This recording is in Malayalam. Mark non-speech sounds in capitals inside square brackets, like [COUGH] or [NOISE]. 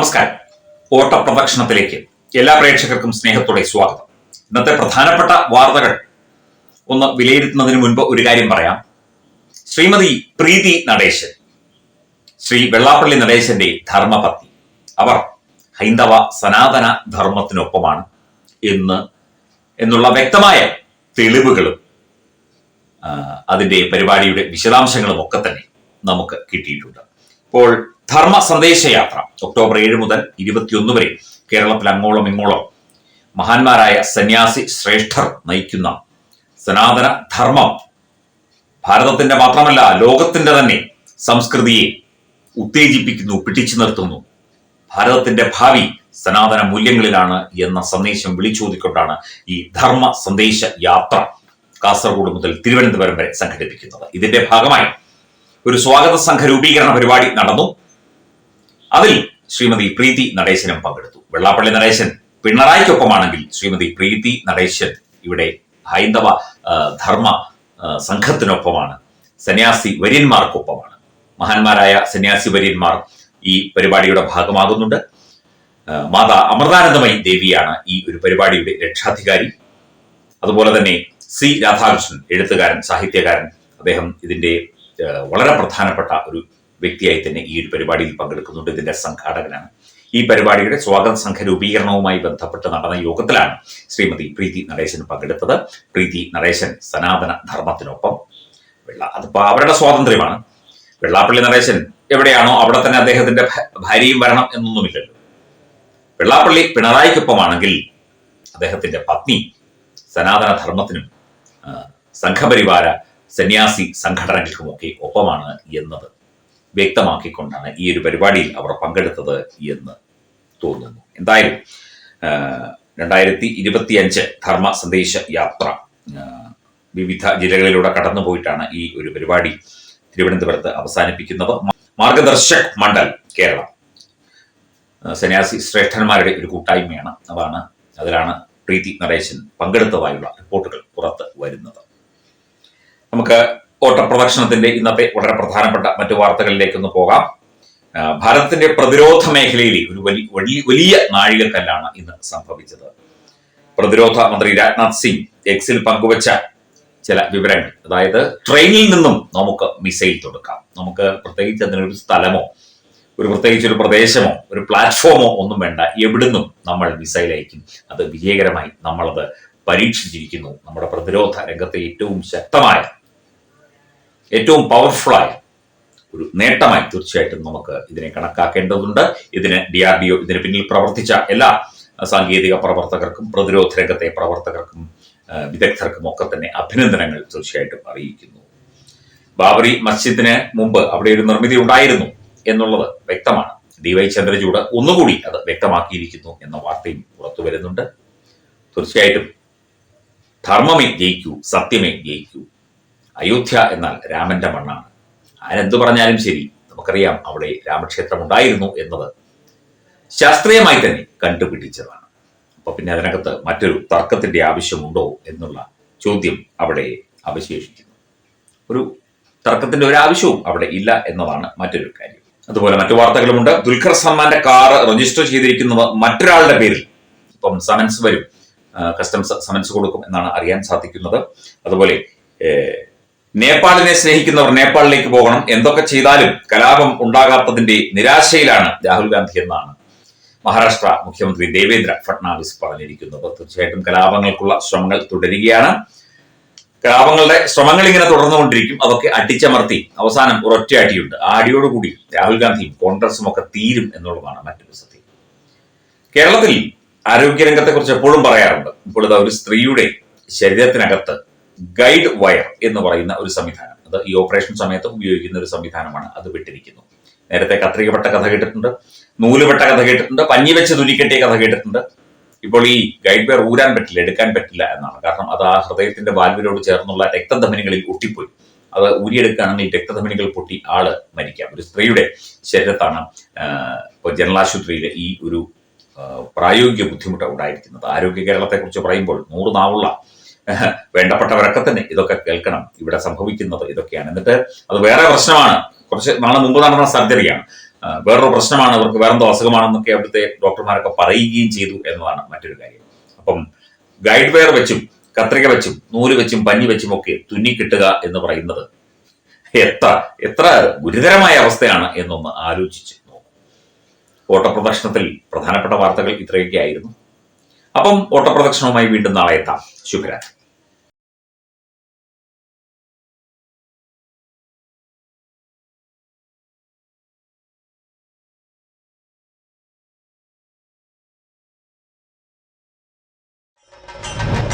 നമസ്കാരം. ഓട്ട പ്രദക്ഷിണത്തിലേക്ക് എല്ലാ പ്രേക്ഷകർക്കും സ്നേഹത്തോടെ സ്വാഗതം. ഇന്നത്തെ പ്രധാനപ്പെട്ട വാർത്തകൾ ഒന്ന് വിലയിരുത്തുന്നതിന് മുൻപ് ഒരു കാര്യം പറയാം. ശ്രീമതി പ്രീതി നടേശൻ ശ്രീ വെള്ളാപ്പള്ളി നടേശന്റെ ധർമ്മപത്നി. അവർ ഹൈന്ദവ സനാതന ധർമ്മത്തിനൊപ്പമാണ് എന്ന് എന്നുള്ള വ്യക്തമായ തെളിവുകളും അതിന്റെ പരിപാടിയുടെ വിശദാംശങ്ങളും ഒക്കെ തന്നെ നമുക്ക് കിട്ടിയിട്ടുണ്ട്. ഇപ്പോൾ ധർമ്മ സന്ദേശയാത്ര ഒക്ടോബർ ഏഴ് മുതൽ ഇരുപത്തിയൊന്ന് വരെ കേരളത്തിൽ അങ്ങോളം ഇങ്ങോളം. മഹാന്മാരായ സന്യാസി ശ്രേഷ്ഠർ നയിക്കുന്ന സനാതന ധർമ്മം. ഭാരതത്തിന്റെ മാത്രമല്ല ലോകത്തിന്റെ തന്നെ സംസ്കൃതിയെ ഉത്തേജിപ്പിക്കുന്നു പിടിച്ചു നിർത്തുന്നു. ഭാരതത്തിന്റെ ഭാവി സനാതന മൂല്യങ്ങളിലാണ് എന്ന സന്ദേശം വിളിച്ചോതിക്കൊണ്ടാണ് ഈ ധർമ്മ സന്ദേശ യാത്ര കാസർഗോഡ് മുതൽ തിരുവനന്തപുരം വരെ സംഘടിപ്പിക്കുന്നത്. ഇതിന്റെ ഭാഗമായി ഒരു സ്വാഗത സംഘ രൂപീകരണ പരിപാടി നടന്നു. അതിൽ ശ്രീമതി പ്രീതി നടേശനും പങ്കെടുത്തു. വെള്ളാപ്പള്ളി നടേശൻ പിണറായിക്കൊപ്പമാണെങ്കിൽ ശ്രീമതി പ്രീതി നടേശൻ ഇവിടെ ഹൈന്ദവ ധർമ്മ സംഘത്തിനൊപ്പമാണ്. സന്യാസി വര്യന്മാർക്കൊപ്പമാണ്. മഹാന്മാരായ സന്യാസി വര്യന്മാർ ഈ പരിപാടിയുടെ ഭാഗമാകുന്നുണ്ട്. മാതാ അമൃതാനന്ദമയി ദേവിയാണ് ഈ ഒരു പരിപാടിയുടെ രക്ഷാധികാരി. അതുപോലെ തന്നെ സി രാധാകൃഷ്ണൻ എഴുത്തുകാരൻ സാഹിത്യകാരൻ. അദ്ദേഹം ഇതിന്റെ വളരെ പ്രധാനപ്പെട്ട ഒരു വ്യക്തിയായി തന്നെ ഈ ഒരു പരിപാടിയിൽ പങ്കെടുക്കുന്നുണ്ട്. ഇതിന്റെ സംഘാടകനാണ്. ഈ പരിപാടിയുടെ സ്വാഗത സംഘ രൂപീകരണവുമായി ബന്ധപ്പെട്ട് നടന്ന യോഗത്തിലാണ് ശ്രീമതി പ്രീതി നടേശൻ പങ്കെടുത്തത്. പ്രീതി നടേശൻ സനാതന ധർമ്മത്തിനൊപ്പം വെള്ള അതിപ്പോ അവരുടെ സ്വാതന്ത്ര്യമാണ്. വെള്ളാപ്പള്ളി നടേശൻ എവിടെയാണോ അവിടെ തന്നെ അദ്ദേഹത്തിന്റെ ഭാര്യയും വരണം എന്നൊന്നുമില്ലല്ലോ. വെള്ളാപ്പള്ളി പിണറായിക്കൊപ്പമാണെങ്കിൽ അദ്ദേഹത്തിന്റെ പത്നി സനാതന ധർമ്മത്തിനും സംഘപരിവാര സന്യാസി സംഘടനകൾക്കുമൊക്കെ ഒപ്പമാണ് എന്നത്. വ്യക്തമാക്കിക്കൊണ്ടാണ് ഈ ഒരു പരിപാടിയിൽ അവർ പങ്കെടുത്തത് എന്ന് തോന്നുന്നു. എന്തായാലും രണ്ടായിരത്തി ഇരുപത്തി അഞ്ച് ധർമ്മ സന്ദേശ യാത്ര വിവിധ ജില്ലകളിലൂടെ കടന്നുപോയിട്ടാണ് ഈ ഒരു പരിപാടി തിരുവനന്തപുരത്ത് അവസാനിപ്പിക്കുന്നത്. മാർഗദർശക് മണ്ഡൽ കേരളം. സന്യാസി ശ്രേഷ്ഠന്മാരുടെ ഒരു കൂട്ടായ്മയാണ്. അതാണ് അതിലാണ് പ്രീതി നടേശൻ പങ്കെടുത്തതായുള്ള റിപ്പോർട്ടുകൾ പുറത്ത് വരുന്നത്. നമുക്ക് ഓട്ടപ്രദക്ഷിണത്തിന്റെ ഇന്നത്തെ വളരെ പ്രധാനപ്പെട്ട മറ്റു വാർത്തകളിലേക്ക് ഒന്ന് പോകാം ഭാരതത്തിന്റെ പ്രതിരോധ മേഖലയിൽ ഒരു വലിയ വലിയ വലിയ നാഴികക്കല്ലാണ് ഇന്ന് സംഭവിച്ചത്. പ്രതിരോധ മന്ത്രി രാജ്നാഥ് സിംഗ് എക്സിൽ പങ്കുവച്ച ചില വിവരങ്ങൾ. അതായത് ട്രെയിനിൽ നിന്നും നമുക്ക് മിസൈൽ തൊടുക്കാം. നമുക്ക് പ്രത്യേകിച്ച് അതിനൊരു സ്ഥലമോ ഒരു പ്രത്യേകിച്ച് ഒരു പ്രദേശമോ ഒരു പ്ലാറ്റ്ഫോമോ ഒന്നും വേണ്ട. എവിടുന്നും നമ്മൾ മിസൈൽ അയക്കും. അത് വിജയകരമായി നമ്മളത് പരീക്ഷിച്ചിരിക്കുന്നു. നമ്മുടെ പ്രതിരോധ രംഗത്തെ ഏറ്റവും ശക്തമായ ഏറ്റവും പവർഫുള്ളായ ഒരു നേട്ടമായി തീർച്ചയായിട്ടും നമുക്ക് ഇതിനെ കണക്കാക്കേണ്ടതുണ്ട്. ഇതിന് ഡി ആർ ഡി ഒ ഇതിന് പിന്നിൽ പ്രവർത്തിച്ച എല്ലാ സാങ്കേതിക പ്രവർത്തകർക്കും പ്രതിരോധ രംഗത്തെ പ്രവർത്തകർക്കും വിദഗ്ധർക്കും ഒക്കെ തന്നെ അഭിനന്ദനങ്ങൾ തീർച്ചയായിട്ടും അറിയിക്കുന്നു. ബാബറി മസ്ജിദിന് മുമ്പ് അവിടെ ഒരു നിർമ്മിതി ഉണ്ടായിരുന്നു എന്നുള്ളത് വ്യക്തമാണ്. ഡി വൈ ചന്ദ്രചൂഡ് ഒന്നുകൂടി അത് വ്യക്തമാക്കിയിരിക്കുന്നു എന്ന വാർത്തയും പുറത്തു വരുന്നുണ്ട് തീർച്ചയായിട്ടും ധർമ്മമേ ജയിക്കൂ സത്യമേ ജയിക്കൂ അയോധ്യ എന്നാൽ രാമന്റെ മണ്ണാണ്. ആരെന്തു പറഞ്ഞാലും ശരി നമുക്കറിയാം അവിടെ രാമക്ഷേത്രം ഉണ്ടായിരുന്നു എന്നത് ശാസ്ത്രീയമായി തന്നെ കണ്ടുപിടിച്ചതാണ്. അപ്പൊ പിന്നെ അതിനകത്ത് മറ്റൊരു തർക്കത്തിന്റെ ആവശ്യമുണ്ടോ എന്നുള്ള ചോദ്യം അവിടെ അവശേഷിക്കുന്നു. ഒരു തർക്കത്തിന്റെ ഒരു ആവശ്യവും അവിടെ ഇല്ല എന്നതാണ് മറ്റൊരു കാര്യം. അതുപോലെ മറ്റു വാർത്തകളുമുണ്ട്. ദുൽഖർ സൽമാന്റെ കാർ രജിസ്റ്റർ ചെയ്തിരിക്കുന്നത് മറ്റൊരാളുടെ പേരിൽ. ഇപ്പം സമൻസ് വരും. കസ്റ്റംസ് സമൻസ് കൊടുക്കും എന്നാണ് അറിയാൻ സാധിക്കുന്നത്. അതുപോലെ നേപ്പാളിനെ സ്നേഹിക്കുന്നവർ നേപ്പാളിലേക്ക് പോകണം. എന്തൊക്കെ ചെയ്താലും കലാപം ഉണ്ടാകാത്തതിന്റെ നിരാശയിലാണ് രാഹുൽ ഗാന്ധി എന്നാണ് മഹാരാഷ്ട്ര മുഖ്യമന്ത്രി ദേവേന്ദ്ര ഫട്നാവിസ് പറഞ്ഞിരിക്കുന്നത്. തീർച്ചയായിട്ടും കലാപങ്ങൾക്കുള്ള ശ്രമങ്ങൾ തുടരുകയാണ്. കലാപങ്ങളുടെ ശ്രമങ്ങൾ ഇങ്ങനെ തുടർന്നുകൊണ്ടിരിക്കും. അതൊക്കെ അടിച്ചമർത്തി അവസാനം ഒരൊറ്റ അടിയുണ്ട് ആ അടിയോടുകൂടി രാഹുൽ ഗാന്ധിയും കോൺഗ്രസും ഒക്കെ തീരും എന്നുള്ളതാണ് മറ്റൊരു സത്യം. കേരളത്തിൽ ആരോഗ്യരംഗത്തെ കുറിച്ച് എപ്പോഴും പറയാറുണ്ട്. ഇപ്പോൾ ഒരു സ്ത്രീയുടെ ശരീരത്തിനകത്ത് ഗൈഡ് വയർ എന്ന് പറയുന്ന ഒരു സംവിധാനം. അത് ഈ ഓപ്പറേഷൻ സമയത്തും ഉപയോഗിക്കുന്ന ഒരു സംവിധാനമാണ് അത് വിട്ടിരിക്കുന്നു. നേരത്തെ കത്രികപ്പെട്ട കഥ കേട്ടിട്ടുണ്ട് നൂലുപെട്ട കഥ കേട്ടിട്ടുണ്ട് പഞ്ഞി വെച്ച് തുരിക്കെട്ടിയ കഥ കേട്ടിട്ടുണ്ട്. ഇപ്പോൾ ഈ ഗൈഡ് വയർ ഊരാൻ പറ്റില്ല എടുക്കാൻ പറ്റില്ല എന്നാണ്. കാരണം അത് ആ ഹൃദയത്തിന്റെ വാൽവിനോട് ചേർന്നുള്ള രക്തധമനികളിൽ ഒട്ടിപ്പോയി അത് ഊരിയെടുക്കുകയാണെങ്കിൽ രക്തധമനികൾ പൊട്ടി ആൾ മരിക്കാം. ഒരു സ്ത്രീയുടെ ശരീരത്താണ് ഇപ്പോൾ ജനറൽ ആശുപത്രിയിലെ ഈ ഒരു പ്രായോഗിക ബുദ്ധിമുട്ട് ഉണ്ടായിരിക്കുന്നത്. ആരോഗ്യ കേരളത്തെക്കുറിച്ച് പറയുമ്പോൾ നൂറ് നാവുള്ള [LAUGHS] വേണ്ടപ്പെട്ടവരൊക്കെ തന്നെ ഇതൊക്കെ കേൾക്കണം. ഇവിടെ സംഭവിക്കുന്നത് ഇതൊക്കെയാണ്. എന്നിട്ട് അത് വേറെ പ്രശ്നമാണ്. കുറച്ച് നാളെ മുമ്പ് നടന്ന സർജറിയാണ്. വേറൊരു പ്രശ്നമാണ്. അവർക്ക് വേറെന്തോ അസുഖമാണെന്നൊക്കെ അവിടുത്തെ ഡോക്ടർമാരൊക്കെ പറയുകയും ചെയ്തു എന്നതാണ് മറ്റൊരു കാര്യം. അപ്പം ഗൈഡ് വെയർ വെച്ചും കത്രിക വെച്ചും നൂൽ വെച്ചും പഞ്ഞി വെച്ചും ഒക്കെ തുന്നി കിട്ടുക എന്ന് പറയുന്നത് എത്ര എത്ര ഗുരുതരമായ അവസ്ഥയാണ് എന്നൊന്ന് ആലോചിച്ച് നോക്കും. ഓട്ടപ്രദക്ഷിണത്തിൽ പ്രധാനപ്പെട്ട വാർത്തകൾ ഇത്രയൊക്കെ ആയിരുന്നു. അപ്പം ഓട്ടപ്രദക്ഷിണവുമായി വീണ്ടും നാളെ എത്താം. ശുഭരാത്രി.